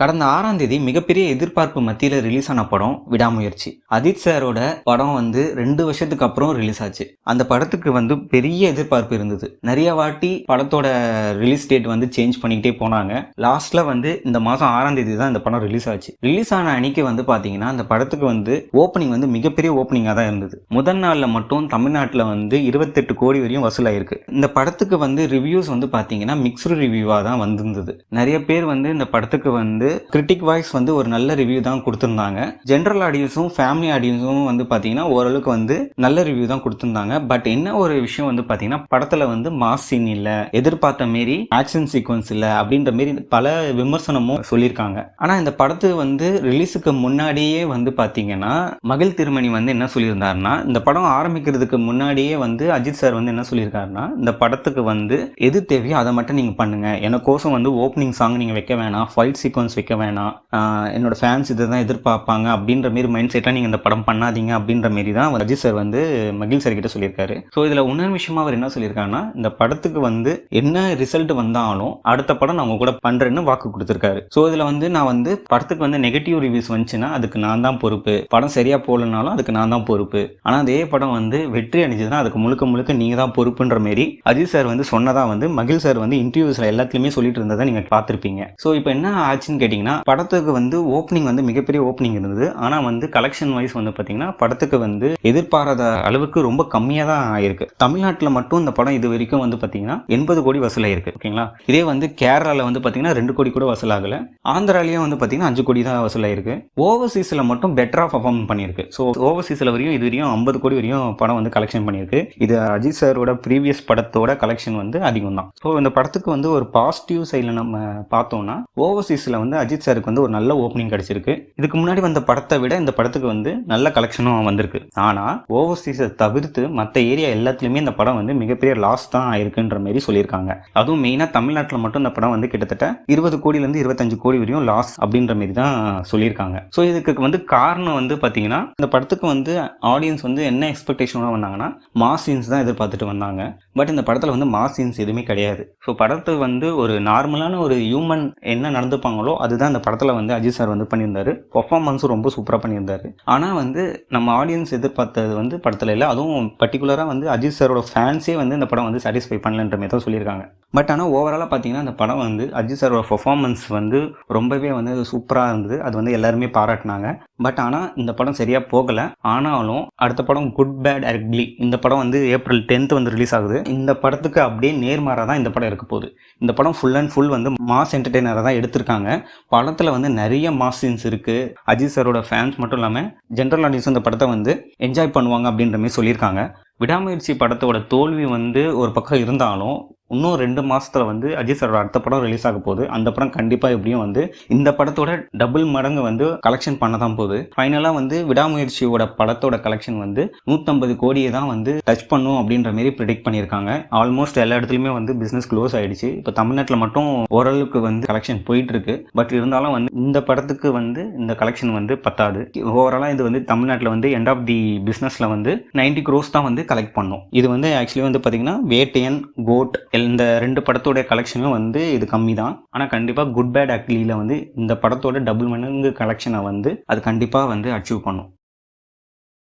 கடந்த ஆறாம் தேதி மிகப்பெரிய எதிர்பார்ப்பு மத்தியில் ரிலீஸ் ஆன படம் விடாமுயற்சி. அஜித் சாரோட படம் வந்து ரெண்டு வருஷத்துக்கு அப்புறம் ரிலீஸ் ஆச்சு. அந்த படத்துக்கு வந்து பெரிய எதிர்பார்ப்பு இருந்தது. நிறைய வாட்டி படத்தோட ரிலீஸ் டேட் வந்து சேஞ்ச் பண்ணிக்கிட்டே போனாங்க. லாஸ்ட்ல வந்து இந்த மாதம் ஆறாம் தேதி தான் இந்த படம் ரிலீஸ் ஆச்சு. ரிலீஸ் ஆன அன்னைக்கு வந்து பார்த்தீங்கன்னா அந்த படத்துக்கு வந்து ஓப்பனிங் வந்து மிகப்பெரிய ஓப்பனிங்காக தான் இருந்தது. முதல் நாளில் மட்டும் தமிழ்நாட்டில் வந்து இருபத்தெட்டு கோடி வரையும் வசூலாயிருக்கு. இந்த படத்துக்கு வந்து ரிவ்யூஸ் வந்து பார்த்தீங்கன்னா மிக்சடு ரிவ்யூவாக தான் வந்திருந்தது. நிறைய பேர் வந்து இந்த படத்துக்கு வந்து கிரிட்டிக் வாய்ஸ் வந்து ஒரு நல்ல ரிவ்யூ தான் கொடுத்துருந்தாங்க. ஜென்ரல் ஆடியன்ஸும் ஃபேமிலி ஆடியன்ஸும் வந்து பார்த்தீங்கன்னா ஓரளவுக்கு வந்து நல்ல ரிவ்யூ தான் கொடுத்துருந்தாங்க. பட் என்ன ஒரு விஷயம் வந்து பார்த்தீங்கன்னா படத்தில் வந்து மாஸ் சீன் இல்லை எதிர்பார்த்த மாரி ஆக்ஷன் சீக்வன்ஸ் இல்லை அப்படின்ற மாரி பல விமர்சனமும் சொல்லியிருக்காங்க. ஆனால் இந்த படத்து வந்து ரிலீஸுக்கு முன்னாடியே வந்து பார்த்தீங்கன்னா மகிழ் திருமணி வந்து என்ன சொல்லியிருந்தாருன்னா இந்த படம் ஆரம்பிக்கிறதுக்கு முன்னாடியே வந்து அஜித் சார் வந்து என்ன சொல்லியிருக்காருன்னா இந்த படத்துக்கு வந்து எது தேவையோ அதை மட்டும் நீங்கள் பண்ணுங்கள் எனக்கோசம் வந்து ஓப்பனிங் சாங் நீங்கள் வைக்க வேணாம். ஃபைட் சீக்வன்ஸ் வைக்க வேணாம். என்னோட ஃபேன்ஸ் இதை தான் எதிர்பார்ப்பாங்க அப்படின்ற மாரி மைண்ட் செட்டில் நீங்கள் இந்த படம் பண்ணாதீங்க அப்படின்ற மாரி தான் அஜித் சார் வந்து மகிழ் சார் கிட்ட சொல்லியிருக்காரு. ஸோ இதில் இன்னொரு விஷயமா அவர் என்ன சொல்லியிருக்காருன்னா இந்த படத்துக்கு வந்து என்ன ரிசல்ட் வந்தாலும் அடுத்த படம் நான் உங்க கூட பண்றேன்னு வாக்கு கொடுத்துருக்காரு. ஸோ இதில் வந்து நான் வந்து படத்துக்கு வந்து நெகட்டிவ் ரிவ்யூஸ் வந்துச்சுன்னா அதுக்கு நான் தான் பொறுப்பு. படம் சரியா போகலனாலும் அதுக்கு நான் தான் பொறுப்பு. ஆனால் அதே படம் வந்து வெற்றி அடைஞ்சதுன்னா அதுக்கு முழுக்க முழுக்க நீங்க தான் பொறுப்புன்ற மாரி அஜித் சார் வந்து சொன்னதா வந்து மகிழ் சார் வந்து இன்டர்வியூஸில் எல்லாத்துலேயுமே சொல்லிட்டு இருந்ததை நீங்கள் பார்த்துருப்பீங்க. ஸோ இப்போ என்ன ஆச்சுன்னு கேட்டிங்கன்னா படத்துக்கு வந்து ஓப்பனிங் வந்து மிகப்பெரிய ஓப்பனிங் இருந்தது. ஆனால் வந்து கலெக்ஷன் வைஸ் வந்து பார்த்தீங்கன்னா படத்துக்கு வந்து எதிர்பாராத அளவுக்கு ரொம்ப கம்மியாக தான் ஆயிருக்கு. தமிழ்நாட்டில் மட்டும் இந்த படம் இது வரைக்கும் வந்து பார்த்தீங்கன்னா எண்பது கோடி வசூலாயிருக்கு ஓகேங்களா? இதே வந்து கேரளாவில் வந்து பார்த்தீங்கன்னா ரெண்டு கோடி கூட வசூலாகல ஆந்திராலேயும் வந்து பார்த்தீங்கன்னா அஞ்சு கோடி தான் வசூலாயிருக்கு ஓவர்சீஸில் மட்டும் பெட்டராக பர்ஃபார்ம் பண்ணியிருக்கு. ஸோ ஓவர்சீஸில் வரையும் இது வரையும் ஐம்பது கோடி வரையும் படம் வந்து கலெக்ஷன் பண்ணியிருக்கு. இது அஜித் சாரோட ப்ரீவியஸ் படத்தோட கலெக்ஷன் வந்து அதிகம் தான் ஸோ இந்த படத்துக்கு வந்து ஒரு பாசிட்டிவ் சைடில் நம்ம பார்த்தோம்னா ஓவர்சீஸில் வந்து அஜித் சாருக்கு வந்து ஒரு நல்ல ஓப்பனிங் கிடைச்சிருக்கு. இதுக்கு முன்னாடி வந்த படத்தை விட இந்த படத்துக்கு வந்து நல்ல கலெக்ஷனும் வந்திருக்கு. ஆனால் ஓவர்சீஸை தவிர்த்து மற்ற ஏரியா எல்லாத்துலேயுமே இந்த படம் வந்து மிகப்பெரிய லாஸ் தான் ஆயிருக்குன்ற மாதிரி சொல்லியிருக்காங்க. அதுவும் மெயினாக தமிழ்நாட்டில் மட்டும் இந்த படம் வந்து கிட்டத்தட்ட இருபது கோடியிலேருந்து இருபத்தஞ்சு கோடி வரையும் லாஸ் அப்படின்ற மாதிரி தான் சொல்லியிருக்காங்க. ஸோ இதுக்கு வந்து காரணம் வந்து பார்த்தீங்கன்னா இந்த படத்துக்கு வந்து ஆடியன்ஸ் வந்து என்ன எக்ஸ்பெக்டேஷனோட வந்தாங்கன்னா மாஸ் சீன்ஸ் தான் எதிர்பார்த்துட்டு வந்தாங்க. பட் இந்த படத்தில் வந்து மாஸ் சீன்ஸ் எதுவுமே கிடையாது. ஸோ படத்து வந்து ஒரு நார்மலான ஒரு ஹியூமன் என்ன நடந்துப்பாங்களோ அதுதான் அந்த படத்தில் வந்து அஜித் சார் வந்து பண்ணியிருந்தார். பர்ஃபார்மன்ஸும் ரொம்ப சூப்பராக பண்ணியிருந்தார். ஆனால் வந்து நம்ம ஆடியன்ஸ் எதிர்பார்த்தது வந்து படத்தில் இல்லை. அதுவும் பர்டிகுலராக வந்து அஜித் சாரோட ஃபேன்ஸே வந்து இந்த படம் வந்து சாட்டிஸ்ஃபை பண்ணலன்ற மாதிரி தான் சொல்லியிருக்காங்க. பட் ஆனால் ஓவராலாக பார்த்தீங்கன்னா அந்த படம் வந்து அஜித் சாரோட பெர்ஃபார்மன்ஸ் வந்து ரொம்பவே வந்து சூப்பராக இருந்தது. அது வந்து எல்லாருமே பாராட்டினாங்க. பட் ஆனால் இந்த படம் சரியாக போகலை. ஆனாலும் அடுத்த படம் குட் பேட் அக்லி இந்த படம் வந்து ஏப்ரல் டென்த் வந்து ரிலீஸ் ஆகுது. இந்த படத்துக்கு அப்படியே நேர்மாறாக தான் இந்த படம் இருக்க போகுது. இந்த படம் ஃபுல் அண்ட் ஃபுல் வந்து மாஸ் என்டர்டெய்னராக தான் எடுத்திருக்காங்க. படத்தில் வந்து நிறைய மாஸ் சீன்ஸ் இருக்குது அஜித் சாரோட ஃபேன்ஸ் மட்டும் இல்லாமல் ஜென்ரல் ஆடியன்ஸ் இந்த படத்தை வந்து என்ஜாய் பண்ணுவாங்க அப்படின்ற மாதிரி சொல்லியிருக்காங்க. விடாமுயற்சி படத்தோட தோல்வி வந்து ஒரு பக்கம் இருந்தாலும் இன்னும் ரெண்டு மாதத்தில் வந்து அஜித் சாரோட அடுத்த படம் ரிலீஸ் ஆக போகுது. அந்த படம் கண்டிப்பாக எப்படியும் வந்து இந்த படத்தோட டபுள் மடங்கு வந்து கலெக்ஷன் பண்ண தான் போகுது ஃபைனலாக வந்து விடாமுயற்சியோட படத்தோட கலெக்ஷன் வந்து நூற்றம்பது கோடியை தான் வந்து டச் பண்ணும் அப்படின்ற மாதிரி ப்ரிடிக்ட் பண்ணியிருக்காங்க. ஆல்மோஸ்ட் எல்லா இடத்துலையுமே வந்து பிஸ்னஸ் க்ளோஸ் ஆகிடுச்சு இப்போ தமிழ்நாட்டில் மட்டும் ஓரளவுக்கு வந்து கலெக்ஷன் போயிட்டுருக்கு. பட் இருந்தாலும் வந்து இந்த படத்துக்கு வந்து இந்த கலெக்ஷன் வந்து பத்தாது. ஓவராலாக இது வந்து தமிழ்நாட்டில் வந்து எண்ட் ஆஃப் தி பிஸ்னஸில் வந்து 90 க்ரோஸ் தான் வந்து கலெக்ட் பண்ணும். இது வந்து ஆக்சுவலி வந்து பார்த்தீங்கன்னா வேட்டையன் கோட் இந்த ரெண்டு படத்தோடைய கலெக்ஷனும் வந்து இது கம்மி தான் ஆனால் கண்டிப்பாக குட் பேட் அக்லியில் வந்து இந்த படத்தோட டபுள் மடங்கு கலெக்ஷனை வந்து அது கண்டிப்பாக வந்து அச்சீவ் பண்ணும்.